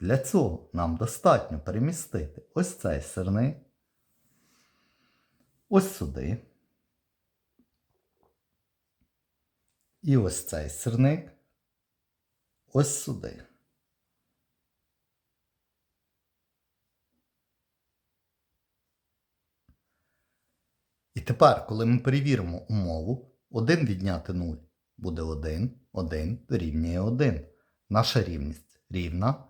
Для цього нам достатньо перемістити ось цей сирник, ось сюди. І ось цей сирник ось сюди. І тепер, коли ми перевіримо умову, 1 відняти 0 буде 1, 1 дорівнює 1. Наша рівність рівна,